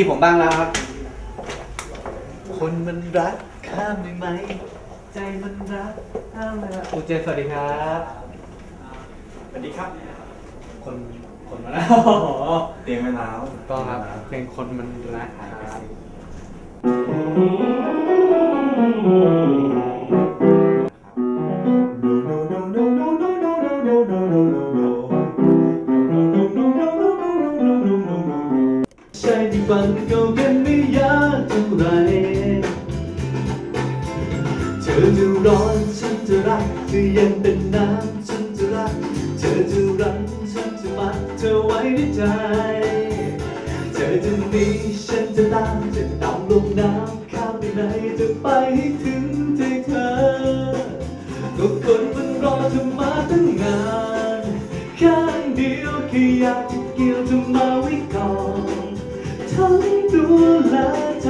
ที่ผมบ้างแล้วครับ คนมันรักข้ามได้ไหม ใจมันรักข้ามได้ไหมครูเจนสวัสดีครับ สวัสดีครับ คนคนมาแล้ว เตรียมไว้แล้วถูกต้องครับเพลงคนมันรักครับใช่ที่ ฝันก็เป็นไม่ยากเท่าไรเธอจะร้อนฉันจะรักเธอเย็นเป็นน้ำฉันจะรัก เธอจะรักฉันจะมัดเธอไว้ในใจ เธอจะหนีฉันจะตามจะดำลงน้ำข้ามไปไหนจะไปให้ถึงใจเธอก็คนมันรอเธอมาตั้งนานข้างเดียวแค่อยากจะเกี่ยวเธอมาไว้ ละใจ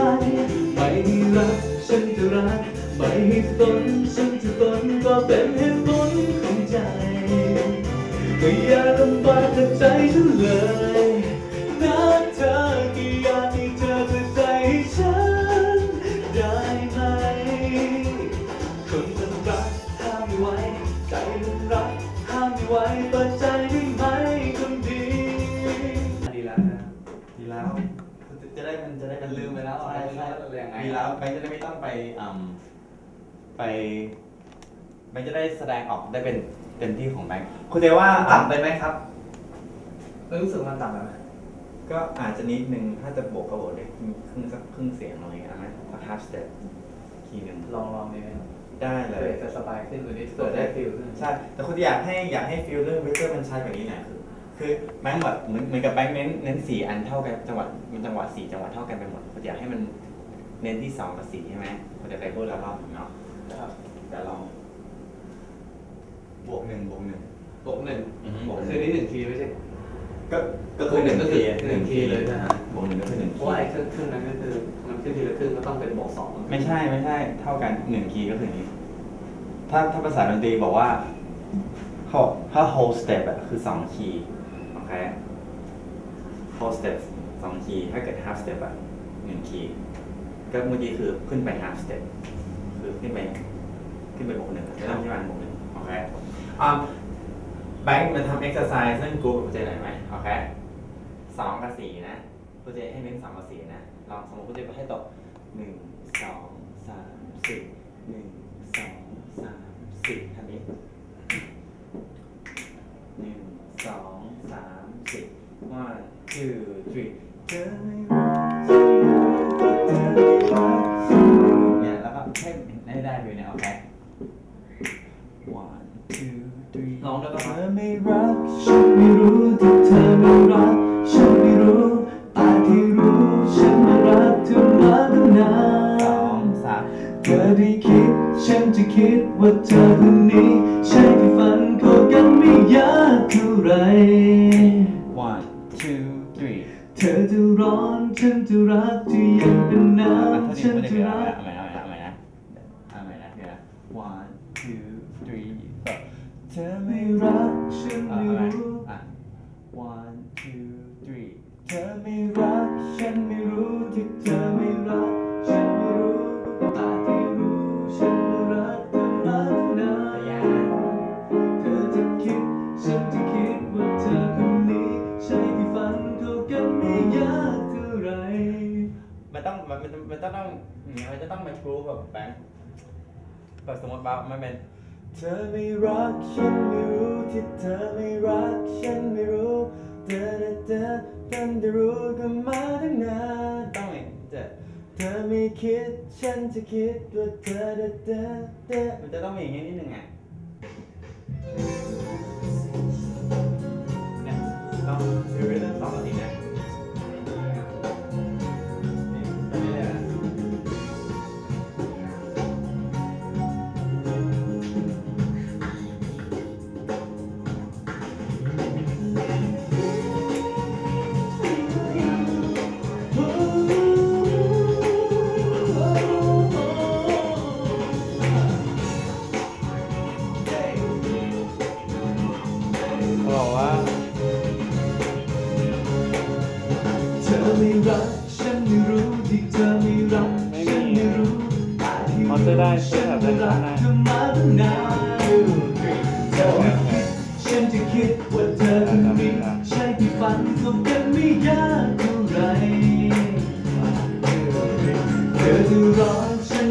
ไม่รักฉันจะรัก ไม่ให้สนฉันจะสนก็เป็นเหตุผลของใจ ไม่อย่าลำบากกับใจฉันเลย แบงค์จะได้แสดงออกได้เป็นเต็มที่ของแบงค์คุณเจว่าต่ำไปไหมครับ รู้สึกมันต่ำแล้วก็อาจจะนิดนึงถ้าจะบวกก็บวกได้ครึ่งสักครึ่งเสียงอะไรอย่างเงี้ยไหมสัก half step ทีหนึ่งลองลองดีไหมได้เลเลยยจะสบายขึ้นกว่านี้เปิดได้ฟิลขึ้นใช่ แต่คุณอยากให้อยากให้ฟิลเรื่องวิเตอร์มันชัดกว่านี้หน่อยคือ คือแบงค์แบบเหมือนเหมือนกับแบงค์เน้นเน้นสี่อันเท่ากันจังหวะมันจังหวะสี่จังหวะเท่ากันไปหมดคุณอยากให้มันเน้นที่สองกับสี่ใช่ไหมคุณจะไปพูดแล้วรอบหนึ่งเนาะครับเดี๋ยวลอง บวกหนึ่งบวกหนึ่งบวกหนึ่งอือฮึบวกหนึ่งคือนี่หนึ่งทีไม่ใช่ก็ก็คือหนึ่งก็คือทีหนึ่งทีเลยนะฮะบวกหนึ่งก็คือหนึ่งเพทีราะว่าไอ้ครึ่งครึ่งนั้นก็คือมันขึ้นทีละครึ่งก็ต้องเป็นบวกสองไม่ใช่ไม่ใช่เท่ากันหนึ่งคีย์ก็คืออย่างนี้ ถ้าถ้าภาษาดนตรีบอกว่าเขาถ้า whole step อะคือสองคีย์โอเค whole step สองคีย์ถ้าเกิด half step อะหนึ่งคีย์ก็เมื่อกี้คือขึ้นไป half step คือขึ้นไปขึ้นไปบวกหนึ่งอะเริ่มที่มันบวกหนึ่งโอเคอ่า แบงค์มันทำ exercise ซึ่งกูกับเจหน่อยไหมโอเคสองกับสี่นะกูเจให้เน้นสองกับสี่นะลองสมมติกูเจให้ตกหนึ่งสองสามสี่หนึ่งสองสามสี่ทำนี้หนึ่งสองสามสี่ one two เอาใหม่นะเดี๋ยวนะ one two three four เธอไม่รักฉันไม่รู้อะ one two three เธอไม่รักฉันไม่รู้ที่เธอไม่รักฉันไม่รู้แต่ที่รู้ฉันรักเธอมากนานเธอจะคิดฉันจะคิดว่าเธอคนนี้ใช่ที่ฝันเข้ากันไม่ยากเท่าไหร มันต้องมันมันมันจะต้องมันจะต้องมาชูแบบแบงค์ ก็สมมติว่ามันเป็นเธอไม่รักฉันไม่รู้ที่เธอไม่รักฉันไม่รู้เธอเธอเธอฉันจะรู้กันมาตั้งนานต้องอย่างเจะเธอไม่คิดฉันจะคิดว่าเธอเธอเธอเธอมันจะต้องมีอย่างนี้นิดนึงอะ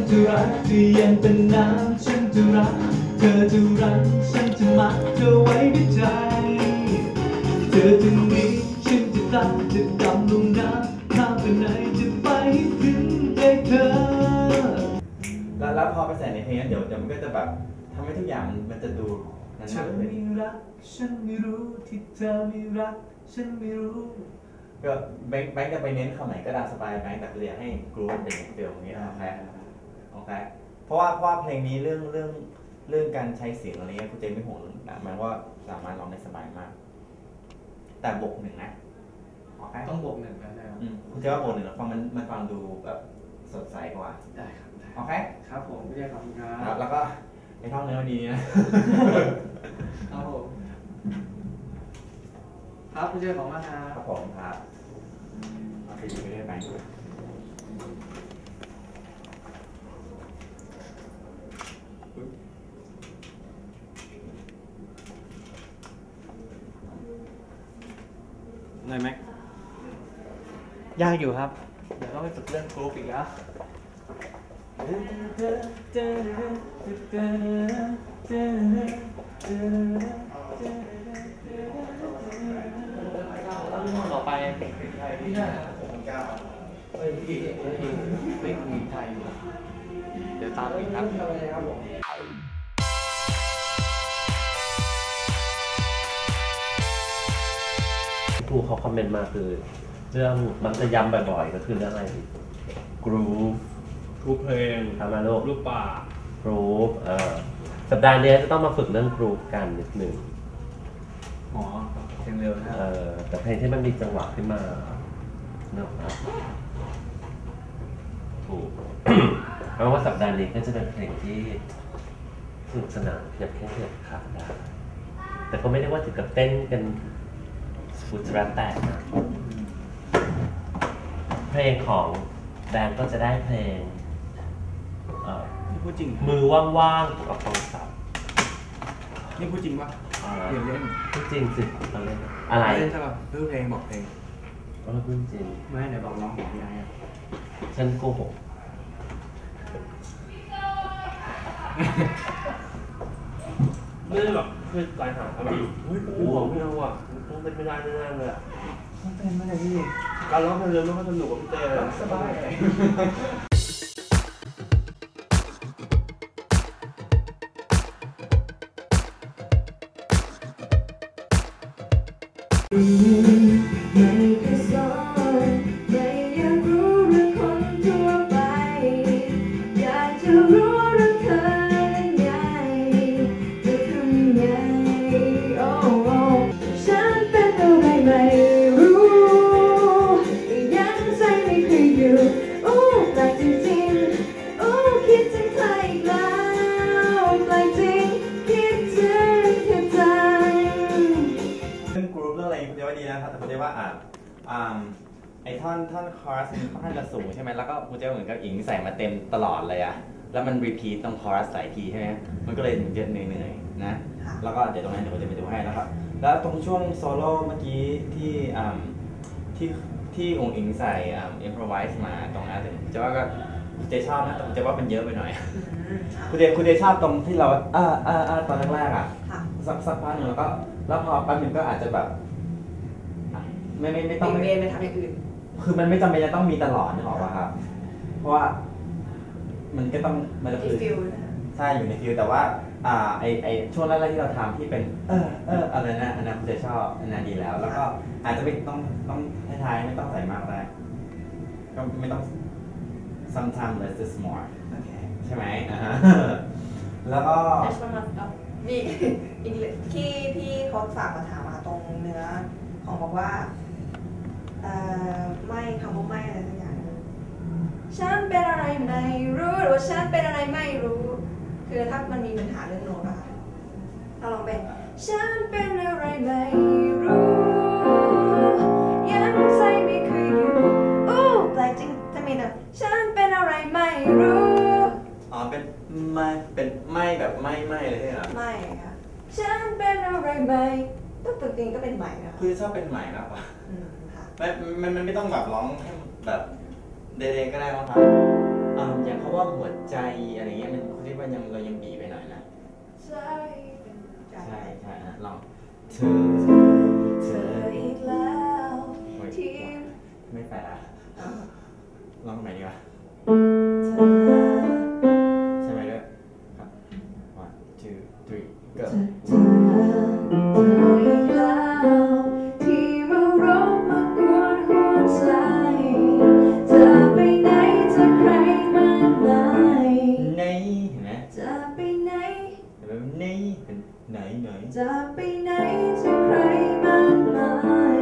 จะรักจะเย็นเป็นน้ำฉันจะรัก เธอจะรักฉันจะมัดเธอไว้ด้วยใจ เธอจะหนีฉันจะตัดจะดำลงน้ำข้ามไปไหนจะไปถึงใจเธอ แล้วแล้วพอไปใส่ในเพลงนั้นเดี๋ยวเดี๋ยวมันก็จะแบบทำให้ทุกอย่างมันจะดูนั่นฉันๆเลไม่ยรัก ฉันไม่รู้ที่เธอไม่รัก ฉันไม่รู้ ก็แบงค์แบงค์จะไปเน้นคำไหนก็ได้สบายแบงค์แต่เรียนให้กรูมันเป็นอย่างเดียวอย่างนี้โอเค โอเคเพราะว่าเพราะว่าเพลงนี้เรื่องเรื่องเรื่องการใช้เสียงอะไรเงี้ยคุณเจมไม่ห่วงนะมันว่าสามารถร้องได้สบายมาก แต่บวกหนึ่งนะโอเคต้องบวกหนึ่งกันนะครับอืมคุณเจว่าบวกหนึ่งแล้วฟังมันมันฟังดูแบบสดใสกว่าได้ครับได้โอเคครับผมพี่เรียกขอบคุณครัครับบแล้วก็ไอ้ท่องเนื้อดีนะ ครับผม ครับพี่เรียกขอบคุณมากครัครับบผมครับเอาไปดูไปเรื่อย ไปไหนแม็กยากอยู่ครับ เดี๋ยวต้องไปฝึกเรื่องกรุ๊ปอีกแล้วต่อไปไม่ใช่เฮ้ยพี่เฮ้ยไม่มีไทยอยู่เดี๋ยวตามอีกครับ ครูเขาคอมเมนต์มาคือ เรื่องมันจะย้ำบ่อยๆ ก็คือเรื่องอะไรดีกรูฟทุกเพลงทำมาโลกรูปป่ากรูฟเออสัปดาห์นี้จะต้องมาฝึกเรื่องกรูฟกันนิดหนึ่งอ๋อเพลงเร็วนะเออแต่เพลงที่มันมีจังหวะขึ้นมาเนอะครับถูกเพราะว่าสัปดาห์นี้ก็จะเป็นเพลงที่สนุกสนานยับแค่เหยียบขาได้แต่ก็ไม่ได้ว่าถึงกับเต้นกัน สุดระแตกนะเพลงของแบงก์ก็จะได้เพลงเอ่อนี่พูดจริง มือว่างๆกับโทรศัพท์นี่พูดจริงปะอ่าเดี๋ยวเล่นพูดจริงสิเราเล่นอะไรเล่นใช่ปะเพื่อเพลงบอกเพลงเออพูดจริง ไม่ไหนบอกร้องของพี่ไอ้อะฉันโกหกไม่ได้แบบคือสายหาแบบเฮ้ยกูบอกไม่เอาอะต้อง เป็นไม่ได้แน่ๆเลยอะมันเป็นไม่ได้พี่การร้องเพลงเร็วไม่ค่อยสนุกกับพี่เต้เลยสบายไม่ ข้างจะสูงใช่ไหมแล้วก็คุณเจว่าเหมือนกับอิงใส่มาเต็มตลอดเลยอะแล้วมันรีพีทตรงคอรัสหลายทีใช่ไหมมันก็เลยเยอะเหนื่อยๆนะ แล้วก็เดี๋ยวตรงนั้นเดี๋ยวผมจะไปดูให้นะครับ แล้วตรงช่วงโซโล่เมื่อกี้ที่อ่าที่ที่องค์อิงใส่อ่าอินพรไวส์มาตรงนั้นเจะว่าก็คุณเจชอบนะแต่คุณเจว่ามันเยอะไปหน่อยคุณเจคุณเจชอบตรงที่เราอ่าอ่าอ่าตอนแรกๆอะค่ะสักสักพักหนึ่งแล้วก็ แล้วพอแป๊บหนึงก็อาจจะแบบอะไม่ไม่ไม่เบต้องนเบนไปทำอย่างอื่น คือมันไม่จำเป็นจะต้องมีตลอดนึกออกป่ะครับ เพราะว่ามันก็ต้องมันจะที่คือฟิลนะใช่อยู่ในฟิลแต่ว่า อ่าไอไอช่วงแรกๆที่เราทำที่เป็น เออเอออะไรนะอันนั้นคุณจะชอบอันนั้นดีแล้ว แล้วก็อาจจะไม่ต้องต้องท้ายๆไม่ต้องใส่มากก็ได้ก็ไม่ต้อง sometimes less is more โอเคใช่ไหมอ่าฮะแล้วก็แต่ประมาณเอานี่อีกเรื่องที่พี่เขาฝากมาถามมาตรงเนื้อของบอกว่าเอ่อ ไม่คำว่าไม่อะไรสักอย่างหนึ่งฉันเป็นอะไรไม่รู้หรือว่าฉันเป็นอะไรไม่รู้ คือถ้ามันมีปัญหาเรื่องโน้ตอะค่ะเราลองเป็นฉันเป็นอะไรไม่รู้ ยังใจไม่เคยอยู่อู้แปลกจริงจะมีแต่ฉันเป็นอะไรไม่รู้อ๋อเป็นไม่เป็นไม่แบบไม่ไม่เลยใช่ไหมครับไม่ค่ะฉันเป็นอะไรไหมต้องตัวจริงก็เป็นใหม่นะคะคือชอบเป็นใหม่มากกว่าอื มค่ะไม่มันมันไม่ต้องแบบร้องให้แบบเดเรก็ได้มั้งครับอ่าอย่างเขาว่าหัวใจอะไรเงี้ยมันคิดว่ายังเรายังบีไปหน่อยนะใจเป็นใจใช่ใช่ฮะลองเธเธออ ไหนไหนจะไปไหนจะใครมากมาย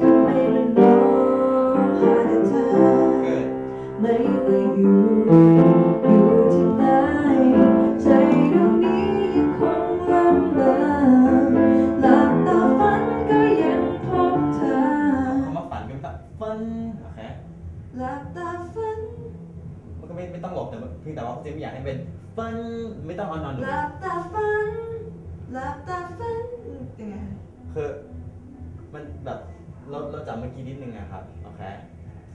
ทำไมมันมองหาแต่เธอเกิดไม่ว่าอยู่อยู่ที่ไหนใจดวงนี้ยังคงละเมอหลับตาฝันก็ยังพบเธอคำว่าฝันก็แบบฝันโอเคหลับตาฝันมันก็ไม่ไม่ต้องหลบแต่เพียงแต่ว่าเจมอยากให้เป็นฝันไม่ต้องเอานอนหนูหลับตาฝันห ลับตาฝันยังไงคือมันแบบเราเราจับเมื่อกี้นิดนึงอะครับโอเค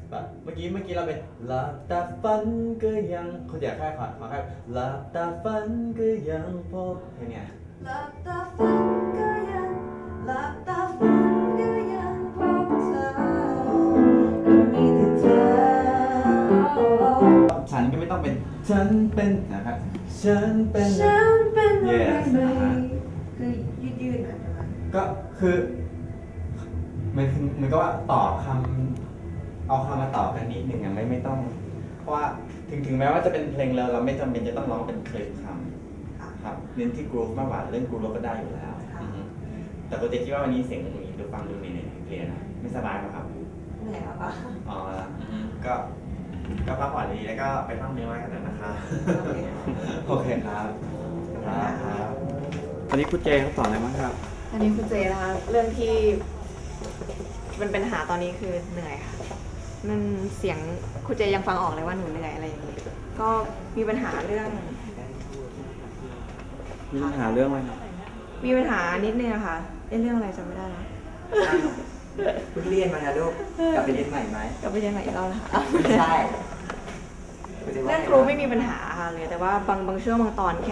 แบบเมื่อกี้เมื่อกี้เราเป็นหลับตาฝันก็ยังเขาอยากแค่ขอขอแค่หลับตาฝันก็ยังพบแค่เนี้ยหลับตาฝันก็ยังหลับตาฝันก็ยังพบเธอก็มีแต่เธอฉันก็ไม่ต้องเป็นฉันเป็นนะครับฉันเป็นฉันเป็นอะไร นนิดหนึ่งอะไม่ไม่ต้อง เพราะว่าถึงถึงแม้ว่าจะเป็นเพลงเราเราไม่จำเป็นจะต้องร้องเป็นเพลงคำครับเน้นที่กรูฟมากกว่าเล่นกรูฟเราก็ได้อยู่แล้วอือฮึแต่โปรเจกต์คิดว่าวันนี้เสียงตรงนี้ดูฟังดูนี่เนี่ยเพลียนะไม่สบายป่ะครับเหนื่อยปะอ๋ออือฮึก็ก็พักผ่อนดีๆแล้วก็ไปท่องเนื้อไว้กันนะครับโอเคครับครับครับวันนี้คุณเจเขาสอนอะไรบ้างครับอันนี้คุณเจนะคะเรื่องที่มันเป็นปัญหาตอนนี้คือเหนื่อยค่ะ มันเสียงคุณเจยังฟังออกเลยว่าหนูเหนื่อยอะไรอย่างนี้ก็มีปัญหาเรื่อง มีปัญหาเรื่องอะไรครับมีปัญหานิดนึงอะค่ะเอ๊ะเรื่องอะไรจำไม่ได้แล้วเพิ่งเรียนมานะลูกกลับไปเรียนใหม่ไหมกลับไปเรียนใหม่อีกรอบนะคะไม่ใช่เรื่องครูไม่มีปัญหาค่ะเลยแต่ว่าบางบางช่วงบางตอนแค่